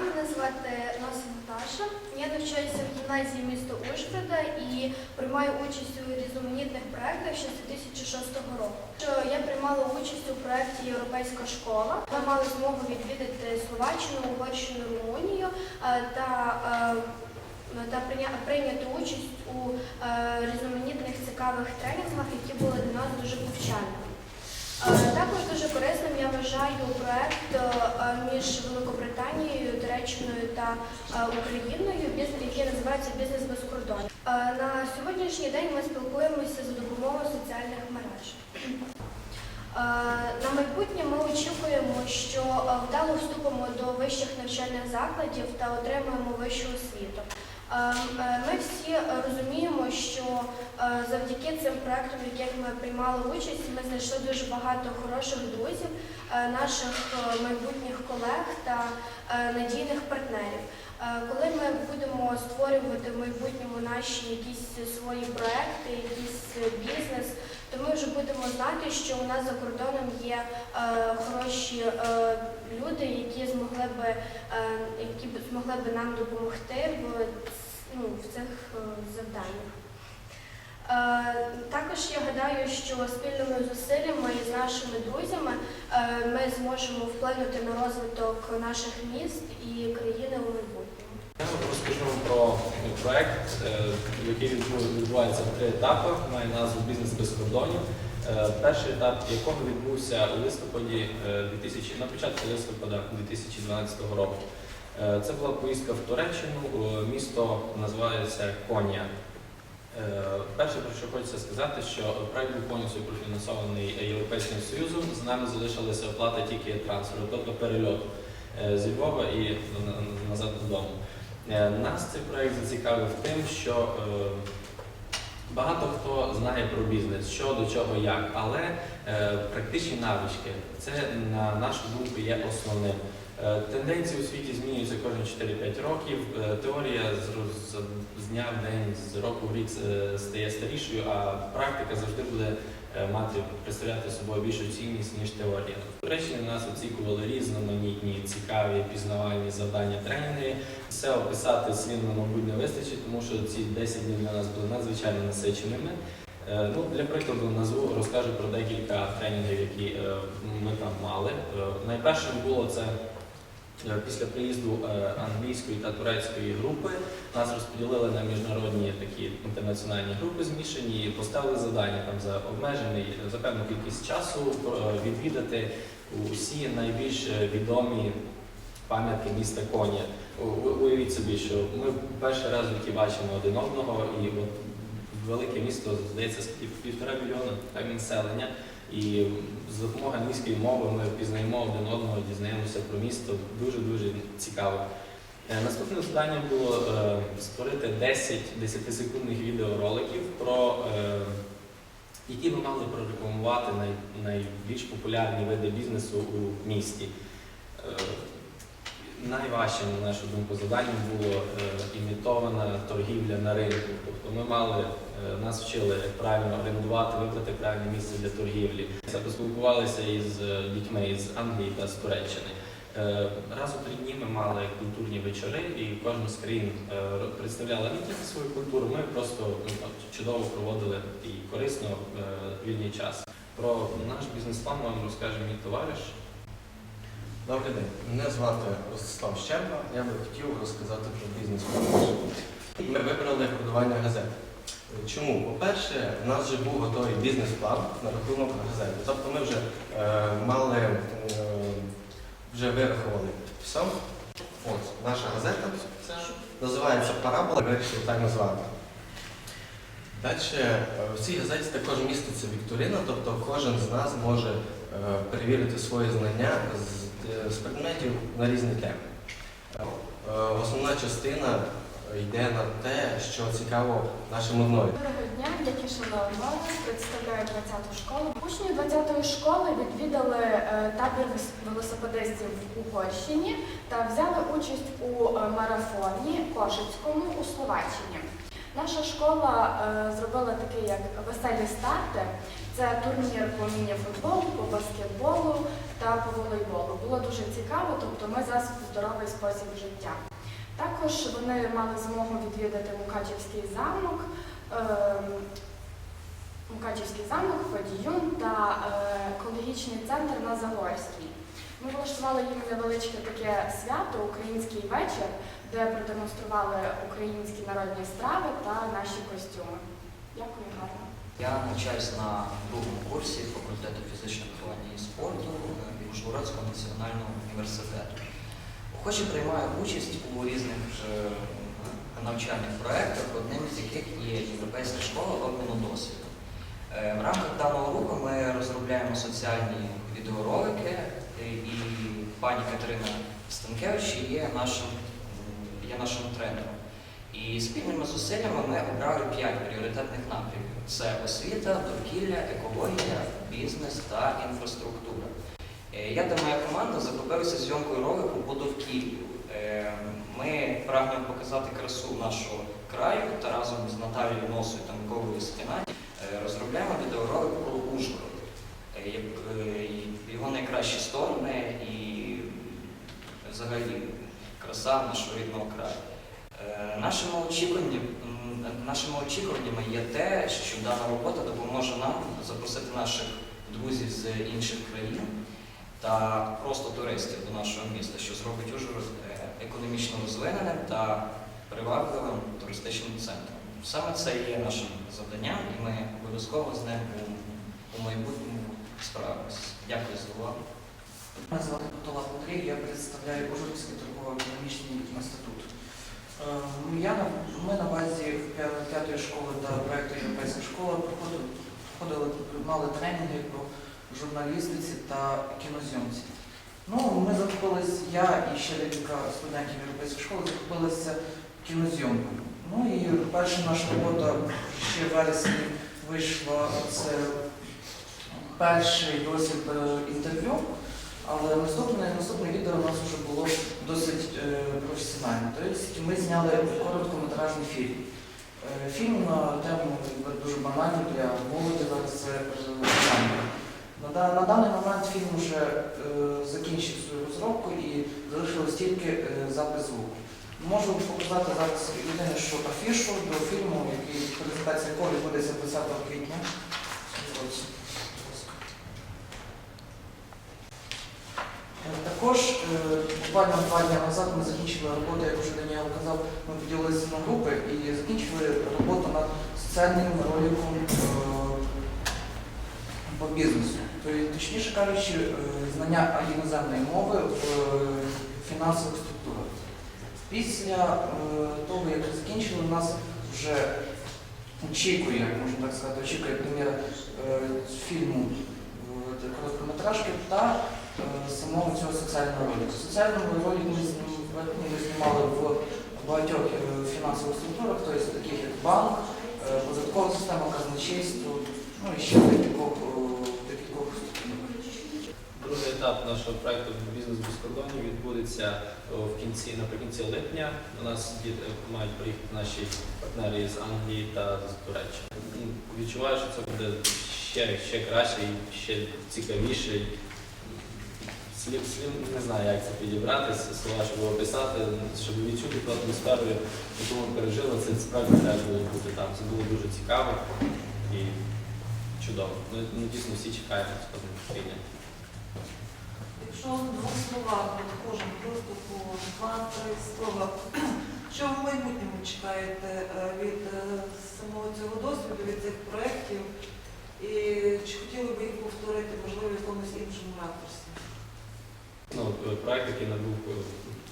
мене звати Носин Наташа. Я навчаюся в гімназії міста Ужгорода і приймаю участь у різноманітних проєктах ще з 2006 року. Я приймала участь у проєкті Європейська школа. Ми мали змогу відвідати Словаччину, Угорщину, Румунію е, та, е, та прийняти участь у е, різноманітних цікавих тренінгах, які були для нас дуже повчальними. Також дуже корисним я вважаю проект е, між Великобританією, Туреччиною та е, Україною, який називається Бізнес без кордонів. Е, На сьогоднішній день ми спілкуємося за допомогою соціальних мереж. На майбутнє ми очікуємо, що вдало вступимо до вищих навчальних закладів та отримаємо вищу освіту. Е, е, Ми всі розуміємо, що е, завдяки цим проектам, в яких ми приймали участь, ми знайшли дуже багато хороших друзів, е, наших е, майбутніх колег та надійних партнерів. Коли ми будемо створювати в майбутньому наші якісь свої проекти, якийсь бізнес, то ми вже будемо знати, що у нас за кордоном є хороші люди, які змогли би, які б змогли би нам допомогти в, ну, в цих завданнях. Е, Також я гадаю, що спільними зусиллями і з нашими друзями е, ми зможемо вплинути на розвиток наших міст і країни у майбутньому. Я розкажу про проект, е, який відбу- відбувається в три етапи, має назву Бізнес без кордонів. Перший етап якого відбувся у листопаді е, 2000, на початку листопада 2012 року. Це була поїздка в Туреччину, місто називається Конія. Е, Перше, про що хочеться сказати, що проект був повністю профінансований Європейським Союзом. З нами залишилася оплата тільки трансферу, тобто перельоту е, зі Львова і назад додому. Е, Нас цей проект зацікавив тим, що багато хто знає про бізнес, що до чого, як, але практичні навички це на нашу думку є основним. Е, Тенденції у світі змінюються кожні 4-5 років. Е, Теорія з, дня в день, з року в рік е, стає старішою, а практика завжди буде мати представляти собою більшу цінність ніж теорія. Речі, нас оцікували різноманітні, цікаві, пізнавальні завдання тренінги. Все описати слівно, мабуть, не вистачить, тому що ці 10 днів для нас були надзвичайно насиченими. Ну, для прикладу назву розкажу про декілька тренінгів, які ми там мали. Найпершим було це після приїзду е, англійської та турецької групи. Нас розподілили на міжнародні такі інтернаціональні групи змішані і поставили завдання там за обмежений за певну кількість часу е, відвідати усі найбільш е, відомі пам'ятки міста Коні. Уявіть собі, що ми перший раз житті бачимо один одного, і от велике місто, здається, півтора мільйона населення. І з допомогою англійської мови ми пізнаємо один одного, дізнаємося про місто. Дуже дуже цікаво. Е, Наступне завдання було е, створити 10 10-секундних відеороликів, про, е, які ви мали прорекламувати найбільш популярні види бізнесу у місті. Найважчим, на нашу думку, завданням було е, імітована торгівля на ринку. Тобто ми мали, е, нас вчили правильно орендувати, вибрати правильне місце для торгівлі. Поспілкувалися із е, дітьми із Англії та з Туреччини. Раз у три дні ми мали культурні вечори, і кожна з країн представляла не тільки свою культуру, ми просто чудово проводили і корисно вільний час. Про наш бізнес-план вам розкаже мій товариш. Добрий день, мене звати Ростислав Щерба. Я би хотів розказати про бізнес Ми вибрали продавання газет. Чому? По-перше, у нас вже був готовий бізнес-план на рахунок газети. Тобто ми вже е, мали, е, вже вирахували все. От, наша газета це називається Парабола, вирішили так назвати. Далі е, в цій газеті також міститься вікторина, тобто кожен з нас може перевірити свої знання з, е, предметів на різні теми. Е, Основна частина йде на те, що цікаво нашим одною. Доброго дня, я Кіша Леонова, представляю 20-ту школу. Учні 20-ї школи відвідали е, табір велосипедистів в Угорщині та взяли участь у е, марафоні Кошицькому у Словаччині. Наша школа е, зробила такий як веселі старти. Це турнір по міні-футболу, по баскетболу, та по волейболу. Було дуже цікаво, тобто ми за здоровий спосіб життя. Також вони мали змогу відвідати Мукачівський замок, ем, Мукачівський замок, Подіюн та е, екологічний центр на Загорській. Ми влаштували їм невеличке таке свято, український вечір, де продемонстрували українські народні страви та наші костюми. Дякую гарно. Я навчаюсь на другому курсі факультету фізичного виховання і спорту Ужгородського національного університету. Охоче приймаю участь у різних е, навчальних проєктах, одним з яких є Європейська школа обміну досвіду. Е, В рамках даного руху ми розробляємо соціальні відеоролики, і пані Катерина Станкевич є нашим, є нашим тренером. І спільними зусиллями ми обрали п'ять пріоритетних напрямків: це освіта, довкілля, екологія, бізнес та інфраструктура. Е, Я та моя команда захопилися зйомкою ролику по довкіллю. Е, Ми прагнемо показати красу нашого краю та разом з Наталією Носою та Миколою Скінані е, розробляємо відеоролик про Ужгород, його найкращі сторони і взагалі краса нашого рідного краю. Е, Нашими очікуваннями, нашими очікуваннями є те, що дана робота допоможе нам запросити наших друзів з інших країн та просто туристів до нашого міста, що зробить Ужгород е, економічно розвиненим та привабливим туристичним центром. Саме це є нашим завданням, і ми обов'язково з ним у майбутньому справимося. Дякую за увагу. Мене звати Патола Андрій, я представляю Ужгородський торгово-економічний інститут. Е, ми на базі п'ятої школи та проєкту Європейська школа проходили, мали тренінги по журналістиці та кінозйомці. Ну, ми захопились, я і ще декілька студентів Європейської школи захопилися кінозйомкою. Ну і перша наша робота ще в вересні вийшла це перший досвід е, інтерв'ю. Але наступне, наступне відео у нас вже було досить е, професіональне. Тобто ми зняли короткометражний фільм. Е, фільм на тему дуже банальну для молоді зараз це на даний момент фільм вже е, закінчив свою розробку і залишилось тільки е, запис звуку. Можу показати зараз єдине, що афішу до фільму, який презентація якого відбудеться 20 квітня. Ось. Е, Також е, буквально два дні назад ми закінчили роботу, як вже Даніел казав, ми поділилися на групи і закінчили роботу над соціальним роликом е, по бізнесу. Тобто, точніше кажучи, е, знання іноземної мови в фінансових структурах. Після того, як закінчили, у нас вже очікує, можна так сказати, очікує прем'єра фільму короткометражки та самого цього соціального ролику. Соціального ролику ми знім- знімали в багатьох е, фінансових структурах, тобто таких як банк, е, податкова система, казначейство, ну і ще декількох, е, декількох. Другий етап нашого проекту Бізнес без кордонів відбудеться в кінці наприкінці липня. До нас мають приїхати наші партнери з Англії та з Туреччини. Відчуваю, що це буде ще, ще краще і ще цікавіше. Слів, слів не знаю, як це підібрати, слова, щоб описати, щоб відчути ту атмосферу, яку ми пережили, це справді треба було бути там. Це було дуже цікаво і чудово. Ми, ми дійсно всі чекаємо з прийняти. Якщо в двох словах, кожен по два-три слова, що ви в майбутньому чекаєте е, від е, самого цього досвіду, від цих проєктів, і чи хотіли б їх повторити, можливо, в якомусь іншому ракурсі? Ну, проект, який набув е,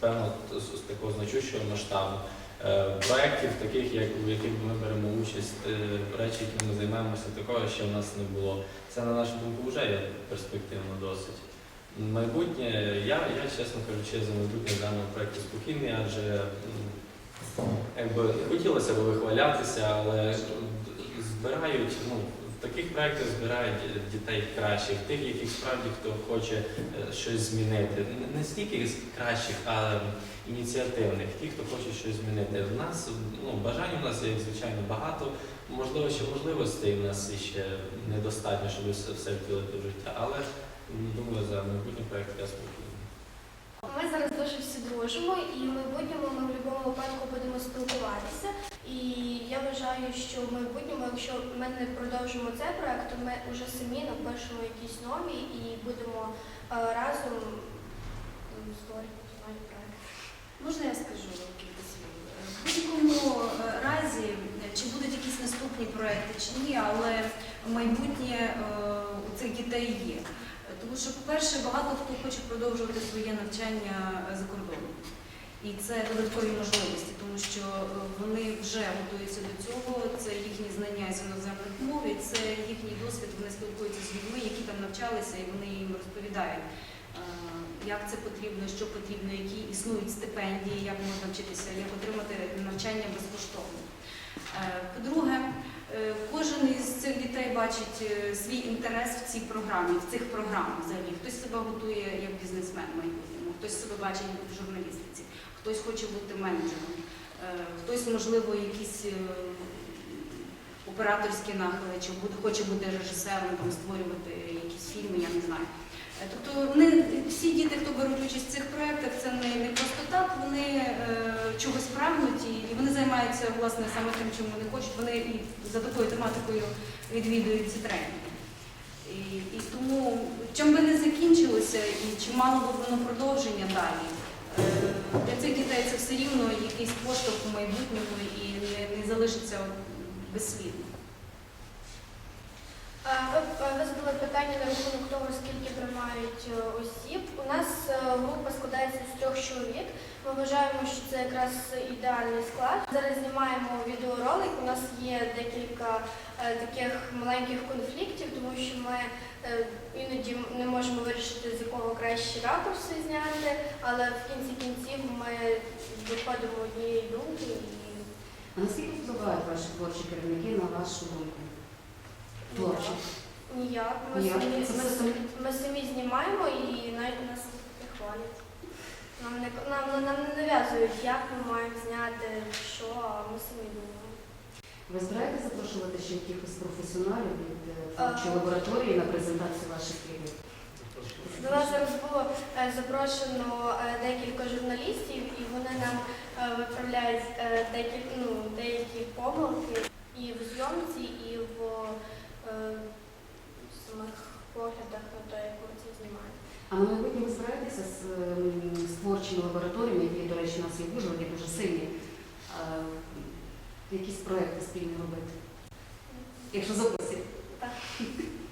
певно з, такого значущого масштабу. Е, Проєктів, таких, як у яких ми беремо участь, е, речі, якими ми займаємося, такого ще в нас не було. Це на нашу думку вже є перспективно досить. Майбутнє, я, я чесно кажучи, за майбутнє даного проєкту спокійний, адже якби хотілося б вихвалятися, але збирають, ну, в таких проєктах збирають дітей кращих, тих, яких справді хто хоче е, щось змінити. Не- стільки кращих, а ініціативних, ті, хто хоче щось змінити. В нас ну, бажань у нас є, звичайно, багато. Можливо, ще можливостей в нас ще недостатньо, щоб все втілити в життя. Але думаю, за майбутній проект я спокійний. Ми зараз дуже всі дружимо і в майбутньому ми в будь-якому випадку будемо спілкуватися. І я вважаю, що в майбутньому, якщо ми не продовжимо цей проект, то ми вже самі напишемо якісь нові і будемо е, разом створювати нові проекти. Можна я скажу кілька слів? В будь-якому е, разі, чи будуть якісь наступні проекти, чи ні, але майбутнє е, у цих дітей є. Тому що, по-перше, багато хто хоче продовжувати своє навчання за кордоном. І це додаткові можливості, тому що е, вони вже готуються до цього, це їхні знання з іноземних мов, і це їхній досвід, вони спілкуються з людьми, які там навчалися, і вони їм розповідають, е, як це потрібно, що потрібно, які існують стипендії, як можна вчитися, як отримати навчання безкоштовно. Е, По-друге, кожен із цих дітей бачить е, свій інтерес в цій програмі, в цих програмах взагалі. Хтось себе готує як бізнесмен в майбутньому, хтось себе бачить в журналістиці, хтось хоче бути менеджером, е, хтось, можливо, якісь е, операторські нахили, чи хоче бути режисером, там, створювати якісь фільми, я не знаю. Е, Тобто вони, всі діти, хто беруть участь в цих проєктах, це не, не просто так, вони е, чогось прагнуть і, вони займаються власне саме тим, чим вони хочуть. Вони і за такою тематикою відвідують ці тренінги. І, і тому, чим би не закінчилося, і чи мало би воно продовження далі, е, для цих дітей це все рівно якийсь поштовх у майбутньому і не, не залишиться безслідно. Ви, задали питання на рахунок того, скільки приймають е, осіб. У нас е, група складається з трьох чоловік. Ми вважаємо, що це якраз ідеальний склад. Зараз знімаємо відеоролик. У нас є декілька е, таких маленьких конфліктів, тому що ми іноді не можемо вирішити, з якого краще ракурси зняти, але в кінці кінців ми доходимо однієї думки і А наскільки впливають ваші творчі керівники на вашу думку? Ніяк. Ми Ніяк. самі, Це ми, все самі, ми самі знімаємо і навіть нас не хвалять. Нам не, нам, нам не нав'язують, як ми маємо зняти, що, а ми самі думаємо. Ви збираєтесь запрошувати ще якихось професіоналів від е, творчої лабораторії на презентацію ваших фільмів? До нас зараз було е, запрошено е, декілька журналістів, і вони нам е, виправляють е, декіль, ну, деякі помилки і в зйомці, і в е, самих поглядах на те, як ми це знімаємо. А на майбутнє ви збираєтеся з, з творчими лабораторіями, які, до речі, у нас є в Ужгороді, дуже сильні, а, якісь проекти спільні робити? Якщо запустите.